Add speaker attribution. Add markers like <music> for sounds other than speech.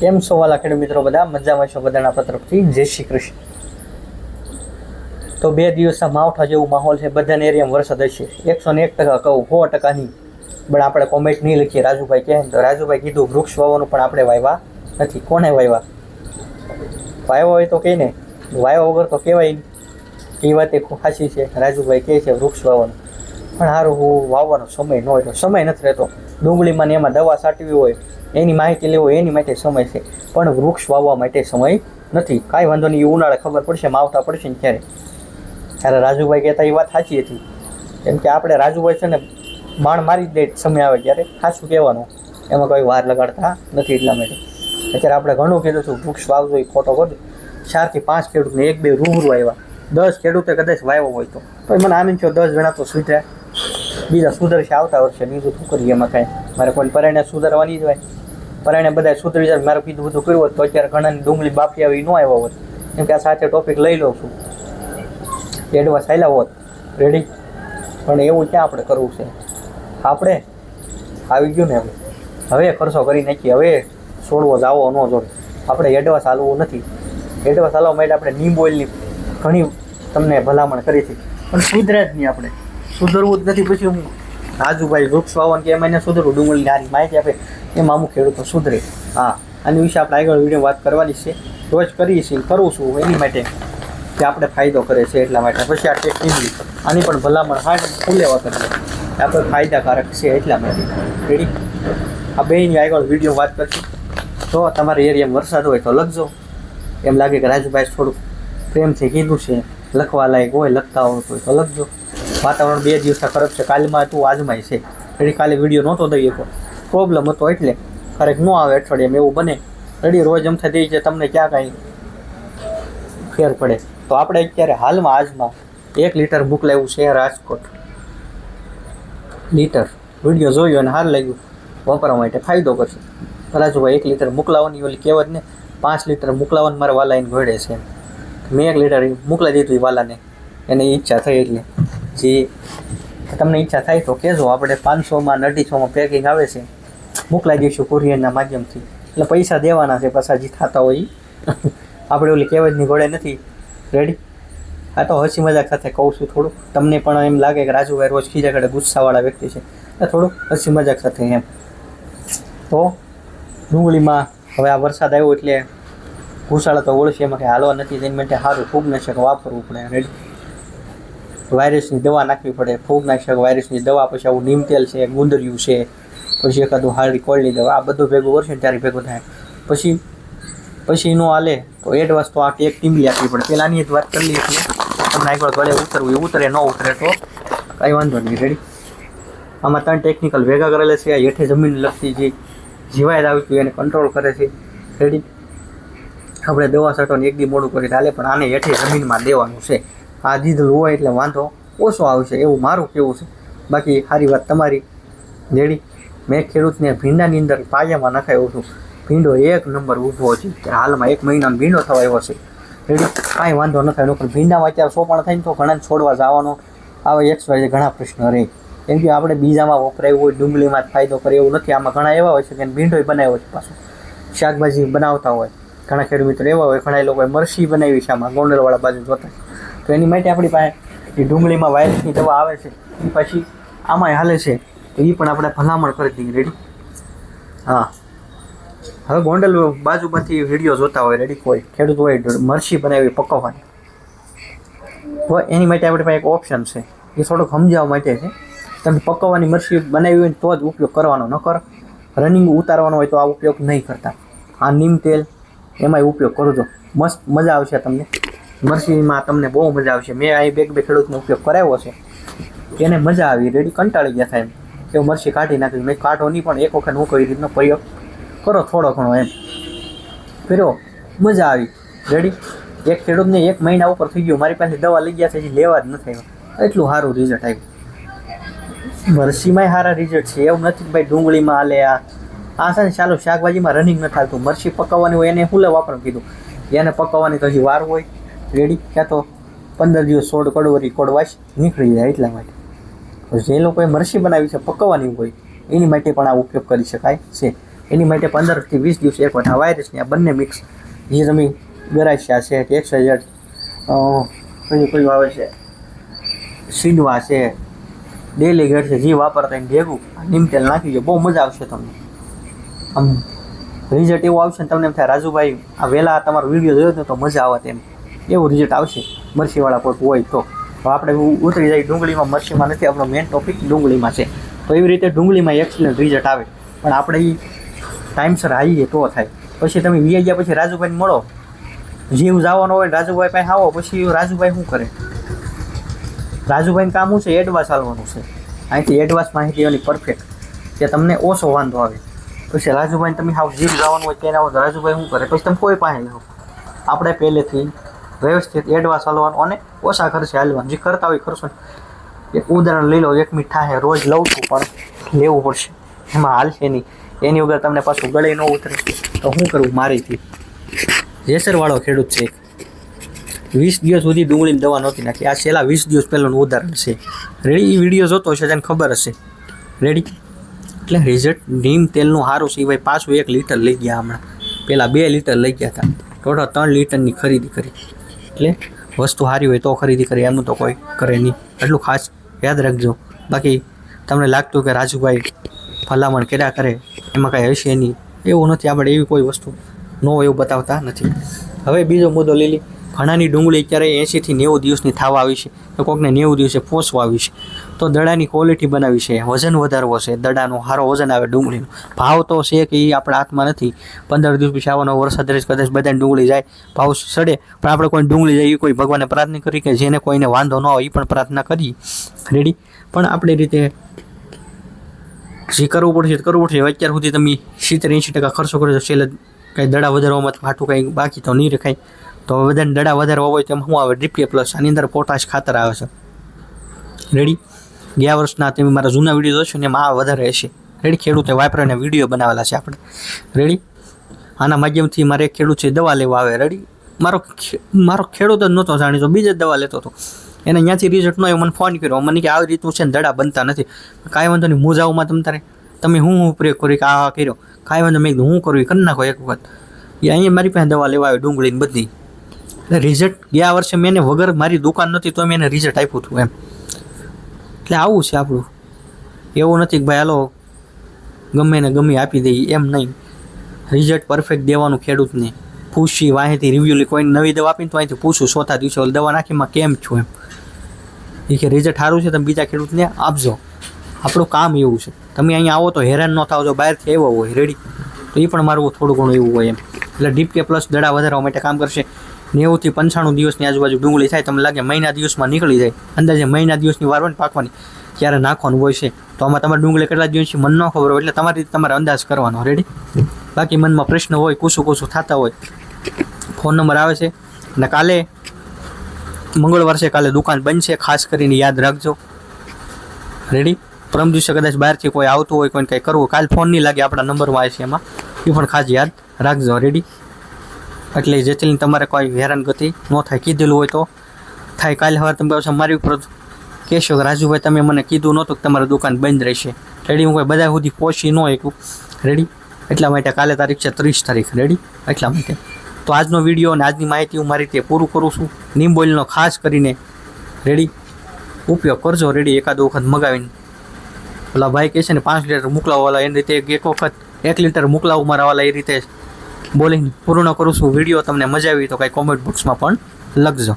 Speaker 1: કેમ છો વાલા ખેડૂત મિત્રો બધા? મજામાં છો બધાના તરફથી? જય શ્રી કૃષ્ણ. તો બે દિવસના માવઠા જેવું માહોલ છે બધાને એરિયામાં વરસાદ હશે. એકસો ને એક ટકા કહું, સો ટકા નહીં. પણ આપણે કોમેન્ટ નહીં લખીએ. રાજુભાઈ કહે તો રાજુભાઈ કીધું, વૃક્ષ વાવવાનું પણ આપણે વાવ્યા નથી. કોને વાવ્યા વાવ્યા હોય તો કહીને. વાવ્યા વગર તો કહેવાય નહીં. એ વાત એ સાચી છે. રાજુભાઈ કહે છે, વૃક્ષ વાવવાનું. પણ સારું હું વાવવાનો સમય ન હોય તો, સમય નથી રહેતો. ડુંગળીમાં એમાં દવા છાંટવી હોય, એની માહિતી લેવો એની માટે સમય છે. પણ વૃક્ષ વાવવા માટે સમય નથી. કાંઈ વાંધો નહીં ઉનાળે ખબર પડશે માવતા પડશે ને ત્યારે ત્યારે રાજુભાઈ કહેતા એ વાત સાચી હતી. કેમ કે આપણે રાજુભાઈ છે ને, માણ મારી જ દે, સમય આવે ત્યારે. ખાસું કહેવાનું. એમાં કોઈ વાર લગાડતા નથી એટલા માટે. અત્યારે આપણે ઘણું કીધું છું, વૃક્ષ વાવજો એ ખોટો કરજો ચારથી પાંચ ખેડૂતને એક બે રૂબરૂ આવ્યા. દસ ખેડૂતે કદાચ વાવ્યો હોય તો. મને આનંદ થયો, દસ જણા તો સુધર્યા. બીજા સુધરશે આવતા વર્ષે બીજું શું કરીએ એમાં કાંઈ? મારે કોઈ પરણે સુધારવાની જ હોય. પરણે બધા સુધરી જાય મારે કીધું બધું કર્યું હોત તો અત્યારે ઘણાની ડુંગળી બાફી આવી ન આવ્યા હોત. કેમ કે આ સાથે ટોપિક લઈ લઉં છું. એડવાન્સ આવેલા હોત. રેડી પણ એવું ક્યાં આપણે કરવું છે? આપણે? આવી ગયું ને હવે હવે ખર્ચો કરી નાખીએ. હવે છોડવો જાવો ન જોડે આપણે એડવાન્સ હાલવું નથી. એડવાન્સ હાલવા માટે આપણે નીમ ઓઇલની ઘણી તમને ભલામણ કરી હતી પણ સુધરે જ નહીં આપણે. સુધરવું જ નથી. પછી હું રાજુભાઈ વૃક્ષ વાવન કે એમાં એને સુધરવું? ડુંગળી નારી માહિતી આપે. એમાં અમુક ખેડૂતો સુધરે. હા. આની વિશે આપણે આગળ વીડિયો વાત કરવાની છે. રોજ કરીએ છીએ કરું છું એની માટે કે આપણે ફાયદો કરે છે એટલા માટે. પછી આ ટેકનિકલી આની પણ ભલામણ હા ફૂલેવા કરીએ. આપણે ફાયદાકારક છે એટલા માટે. રેડી આ બેની આગળ વીડિયો વાત કરશું. તો તમારા એરિયામાં વરસાદ હોય તો લખજો. એમ લાગે કે રાજુભાઈ થોડુંક પ્રેમથી કીધું છે. લખવા લાયક હોય, લખતા હોય તો લખજો. વાતાવરણ બે દિવસના ખરાબ છે. કાલમાં હતું આજમાં છે. એટલે કાલે વીડિયો નહોતો દઈએ તો પ્રોબ્લેમ હતો એટલે. ખરેખ ન આવે અઠવાડિયામાં, એવું બને. રેડી રોજ એમ દે છે તમને ક્યાં કાંઈ ફેર પડે. તો આપણે અત્યારે હાલમાં આજમાં એક લીટર મોકલાવ્યું છે રાજકોટ. લીટર વીડિયો જોયો અને હાર લાગ્યું. વાપરવા માટે ફાયદો કરશે. રાજુભાઈ, એક લીટર મોકલાવાની ઓલી કહેવત ને, પાંચ લીટર મોકલાવાની મારે વાલાઈને ઘડે છે. મેં એક લીટર મોકલાવી દીધું એ વાલાને. એને ઈચ્છા થઈ એટલે. જે તમને ઈચ્છા થાય તો કહેજો. આપણે પાંચસોમાં અઢીસોમાં પેકિંગ આવે છે. મોકલાવી દઈશું કુરિયરના માધ્યમથી. એટલે પૈસા દેવાના છે પાછા જે થતા હોય. <laughs> આપણે ઓલી કહેવતની ઘોડે નથી. રેડી આ તો હસી મજાક સાથે કહું છું થોડું. તમને પણ એમ લાગે કે રાજુભાઈ રોજ ખીજા કડે ગુસ્સાવાળા વ્યક્તિ છે. એટલે થોડુંક હસી મજાક સાથે એમ. તો ડુંગળીમાં હવે આ વરસાદ આવ્યો એટલે ઘૂસાળા તો ઓળશે એમાં કે હાલવા નથી. તેની માટે સારું નશક વાપરવું પડે. રેડી વાયરસની દવા નાખવી પડે ફૂગનાશક વાયરસની દવા, પછી આવું નીમ તેલ છે, ગુંદરિયું છે, પછી એકાદું હારી કોળની દવા, આ બધું ભેગું કરશે ત્યારે ભેગું થાય. પછી પછી એનું હાલે, તો એડવાન્સ તો આ એક ટીમલી આપવી પડે. પહેલાંની જ વાત કરી લઈએ છીએ. તમને એકવાર ગળે ઉતરવું એ ઉતરે, ન ઉતરે તો કાંઈ વાંધો નહીં રેડી આમાં ત્રણ ટેકનિકલ ભેગા કરેલા છે હેઠે જમીન લગતી જે જીવાય આવી ગયું એને કંટ્રોલ કરે છે. રેડી આપણે દવા છાંટવાનું એક દી મોડું કરી ચાલે પણ આને હેઠે જમીનમાં દેવાનું છે. આ દીધેલું હોય એટલે વાંધો ઓછો આવશે, એવું મારું કેવું છે. બાકી સારી વાત તમારી દેડી મેં ખેડૂતને ભીંડાની અંદર પાયામાં નખાયો છું. ભીંડો એક નંબર ઊભો છે, કે હાલમાં એક મહિનામાં ભીંડો થવા આવ્યો છે. રેડી? કાંઈ વાંધો ન થાય પણ ભીંડામાં અત્યારે સોપણ થાય ને તો ઘણા છોડવા જવાનો. આવે એક્સ વાય ઘણા પ્રશ્ન રહે. કેમ કે આપણે બીજામાં વપરાયું હોય, ડુંગળીમાં જ ફાયદો કરે એવું નથી. આમાં ઘણા એવા હોય છે કે ભીંડોય બનાવ્યો છે પાછો. શાકભાજી બનાવતા હોય. ઘણા ખેડૂત મિત્રો એવા હોય, ઘણા લોકોએ મરસી બનાવી છે આમાં, ગોંડલવાળા બાજુ જોતા. તો એની માટે આપણી પાસે જે ડુંગળીમાં વાયરસની દવા આવે છે. એ પછી આમાંય હાલે છે. તો એ પણ આપણે ભલામણ કરી દઈએ. રેડી હા. હવે ગોંડલ બાજુમાંથી વીડિયો જોતા હોય રેડી કોઈ ખેડૂત હોય મરસી બનાવી પકવવાની. તો એની માટે આપણી પાસે એક ઓપ્શન છે. એ થોડુંક સમજાવવા માટે છે. તમે પકવવાની મરસી બનાવી હોય તો જ ઉપયોગ કરવાનો. ન કર રનિંગ ઉતારવાનો હોય તો આ ઉપયોગ નહીં કરતા. આ નીમ તેલ, એમાંય ઉપયોગ કરજો મસ્ત મજા આવશે તમને. મરસીમાં તમને બહુ મજા આવશે. મેં અહીં બે બે ખેડૂતનો ઉપયોગ કરાવ્યો છે. એને મજા આવી રેડી કંટાળી ગયા થાય એમ. કે હું મરસી કાઢી નાખી. મેં કાઢો નહીં, પણ એક વખત હું કઈ રીતનો પ્રયોગ કરો થોડો ઘણો એમ. ફેરો, મજા આવી. રેડી એક ખેડૂતને એક મહિના ઉપર થઈ ગયું. મારી પાસે દવા લઈ ગયા છે લેવા જ નથી આવ્યા એટલું સારું રિઝલ્ટ આવ્યું. મરસીમાંય સારા રિઝલ્ટ છે. એવું નથી કે ભાઈ ડુંગળીમાં હાલે આ. આ છે ને ચાલો શાકભાજીમાં રનિંગ નથી હાલતું મરસી પકાવવાની હોય એને હુલે વાપરવાનું કીધું. એને પકાવવાની તો હજી વાર હોય. રેડી? ક્યાં તો પંદર દિવસ સોળ કડવરી કોડવાશ નીકળી જાય એટલા માટે. જે લોકોએ મરસી બનાવી છે, પકવવાની હોય, એની માટે પણ આ ઉપયોગ કરી શકાય છે. એની માટે પંદરથી વીસ દિવસ એક વખત આ વાયરસની આ બંને મિક્સ જે તમે ગરાશિયા છે, કે એકસો હજાર કયું કયું આવે છે, સીડવા છે ડેલી ગેટ છે, જે વાપરતા એને ભેગું નીમ તેલ નાખી બહુ મજા આવશે તમને. આમ રિઝલ્ટ એવું આવશે ને તમને એમ થાય, રાજુભાઈ, આ વહેલા તમારો વીડિયો જોયો તો મજા આવત એમ એવું રિઝલ્ટ આવશે. મરસીવાળા કોઈ હોય તો. હવે આપણે ઉતરી જાય ડુંગળીમાં. મરસીમાં નથી, આપણો મેઇન ટોપિક ડુંગળીમાં છે. તો એવી રીતે ડુંગળીમાં એક્સિલન્ટ રિઝલ્ટ આવે. પણ આપણે એ ટાઈમસર આવીએ તો થાય. પછી તમે વી ગયા પછી રાજુભાઈને મળો. જીવ જવાનો હોય રાજુભાઈ પાસે આવો, પછી રાજુભાઈ શું કરે? રાજુભાઈનું કામ શું છે? એડવાન્સ આવવાનું છે. અહીંથી એડવાન્સ માહિતી એની પરફેક્ટ કે તમને ઓછો વાંધો આવે. પછી રાજુભાઈ તમે હાવ જીવ જવાનું હોય હોય રાજુભાઈ શું કરે? પછી તમે કોઈ પાસે જાઓ. આપણે પહેલેથી વ્યવસ્થિત એડવાન્સ હાલવાનું અને ઓછા ખર્ચે હાલવાનું. જે કરતા હોય ખર્ચો એક ઉદાહરણ લઈ લો, એક મીઠા હે, રોજ લઉં છું, પણ લેવું પડશે. એમાં હાલશે નહીં. એની વગર તમને પાછું ગળે ન ઉતરે. તો શું કરવું મારીથી? જેસરવાળો ખેડૂત છે વીસ દિવસ સુધી ડુંગળીની દવા નહોતી નાખી. આ છેલ્લા વીસ દિવસ પહેલાંનું ઉદાહરણ છે. રેડી એ વીડિયો જોતો હશે તેને ખબર હશે. રેડી? એટલે રિઝલ્ટ નીમ તેલનું સારું એ પાછું એક લીટર લઈ ગયા હમણાં. પહેલાં બે લીટર લઈ ગયા હતા. ટોટલ ત્રણ લીટરની ખરીદી કરી. એટલે વસ્તુ સારી હોય તો ખરીદી કરે, એમનું તો કોઈ કરે નહીં. એટલું ખાસ યાદ રાખજો. બાકી તમને લાગતું કે રાજુભાઈ ભલામણ કર્યા કરે, એમાં કાંઈ હશે નહીં. એવું નથી, આપણે એવી કોઈ વસ્તુ ન હોય એવું બતાવતા નથી. હવે બીજો મુદ્દો લીલી, ઘણાની ડુંગળી અત્યારે એંશીથી નેવું દિવસની થવા આવી છે. તો કોકને નેવું દિવસે પોસવા આવી છે. તો દડાની ક્વોલિટી બનાવી છે, વજન વધારવો છે, દડાનો સારો વજન આવે ડુંગળીનો. ભાવ તો છે કે એ આપણા હાથમાં નથી. પંદર દિવસ પછી આવવાનો વરસાદ રહે કદાચ બધાને ડુંગળી જાય, ભાવ સડે. પણ આપણે કોઈ ડુંગળી જાય એ કોઈ ભગવાનને પ્રાર્થના કરી કે જેને કોઈને વાંધો ન હોય એ પણ પ્રાર્થના કરી રેડી પણ આપણે રીતે જે કરવું પડશે કરવું પડશે. અત્યાર સુધી તમે સિત્તેર, એંશી ટકા ખર્ચો કરો છો, છેલ્લે કાંઈ દડા વધારવામાં ફાટું કાંઈ બાકી તો નહીં રખાય. તો બધાને દડા વધારવા હોય તો એમાં શું આવે? ડીપીએ પ્લસ આની અંદર પોટાશ ખાતર આવે છે. રેડી ગયા વર્ષના તમે મારા જૂના વીડિયો જોશો ને આ વધારે હશે. રેડી? ખેડૂતે વાપરાને વીડિયો બનાવેલા છે આપણે. રેડી? આના માધ્યમથી મારે ખેડૂત છે, દવા લેવા આવે. રેડી? મારો મારો ખેડૂત જ નહોતો જાણીતો, બીજે જ દવા લેતો હતો. એને ત્યાંથી રિઝલ્ટ ન મને ફોન કર્યો. મને કે આવી રીતનું છે ને દડા બનતા નથી. કાંઈ વાંધો નહીં મોજાઓમાં તમ તારે. તમે હું હું પ્રયોગ કર્યો કે આ કર્યો. કાંઈ વાંધો મેં હું કરું કરી નાખો એક વખત. એ અહીંયા મારી પાસે દવા લેવા આવે, ડુંગળીની બધી. રિઝલ્ટ ગયા વર્ષે મેં એને વગર મારી દુકાન નથી તો મેં એને રિઝલ્ટ આપ્યું હતું એમ. એટલે આવું છે આપણું. એવું નથી કે ભાઈ, હાલો, ગમે ને ગમે આપી દઈએ. એમ નહીં. રિઝલ્ટ પરફેક્ટ દેવાનું ખેડૂતને. પૂછી વાંહેથી રિવ્યુ લી કોઈને નવી દવા આપીને તો અહીંથી પૂછું ચોથા દિવસે દવા નાખીમાં કેમ છું? એમ. એ કે રિઝલ્ટ સારું છે, તમે બીજા ખેડૂતને આપજો. આપણું કામ એવું છે. તમે અહીંયા આવો તો હેરાન ન થાવ, જો બહારથી આવ્યો હોય રેડી તો એ પણ મારું થોડું ઘણું એવું હોય એમ. એટલે ડીપ કે પ્લસ દડા વધારવા માટે કામ કરશે. નેવુંથી પંચાણું દિવસની આજુબાજુ ડુંગળી થાય, તમને લાગે મહિના દિવસમાં નીકળી જાય, અંદાજે મહિના દિવસની વાર હોય પાકવાની, ત્યારે નાખવાનું હોય છે. તો આમાં તમારે ડુંગળી કેટલા દિવસથી મન ન ખબર હોય, એટલે તમારી રીતે તમારે અંદાજ કરવાનો. રેડી બાકી મનમાં પ્રશ્ન હોય કુસું કુસું થતા હોય. ફોન નંબર આવે છે. અને કાલે, મંગળવાર છે, કાલે દુકાન બંધ છે ખાસ કરીને યાદ રાખજો. રેડી પરમ દિવસે કદાચ બહારથી કોઈ આવતું હોય, કોઈને કંઈ કરવું કાલ ફોન નહીં લાગે, આપણા નંબરમાં આવે છે એમાં. એ પણ ખાસ યાદ રાખજો. રેડી એટલે જેથી તમારે કોઈ હેરાનગતિ ન થાય. કીધેલું હોય તો થાય. કાલે સવારે તમે પાછા મારી ઉપર કહેશો કે રાજુભાઈ, તમે મને કીધું નહોતું કે તમારી દુકાન બંધ રહેશે. રેડી હું કોઈ બધા સુધી પહોંચી ન શકું. રેડી એટલા માટે કાલે તારીખ છે ત્રીસ તારીખ. રેડી એટલા માટે. તો આજનો વીડિયો અને આજની માહિતી હું મારી રીતે પૂરું કરું છું. નીમ બોઇલનો ખાસ કરીને રેડી ઉપયોગ કરજો. રેડી એકાદ વખત મગાવીને. ઓલા ભાઈ કહે છે ને, પાંચ લીટર મોકલાવવાલા એની રીતે એક વખત એક લીટર મોકલાવું. મારાવાલા એ રીતે બોલિંગ પૂર્ણ કરું છું. વીડિયો તમને મજા આવી તો કાંઈ કોમેન્ટ બોક્સમાં પણ લખજો.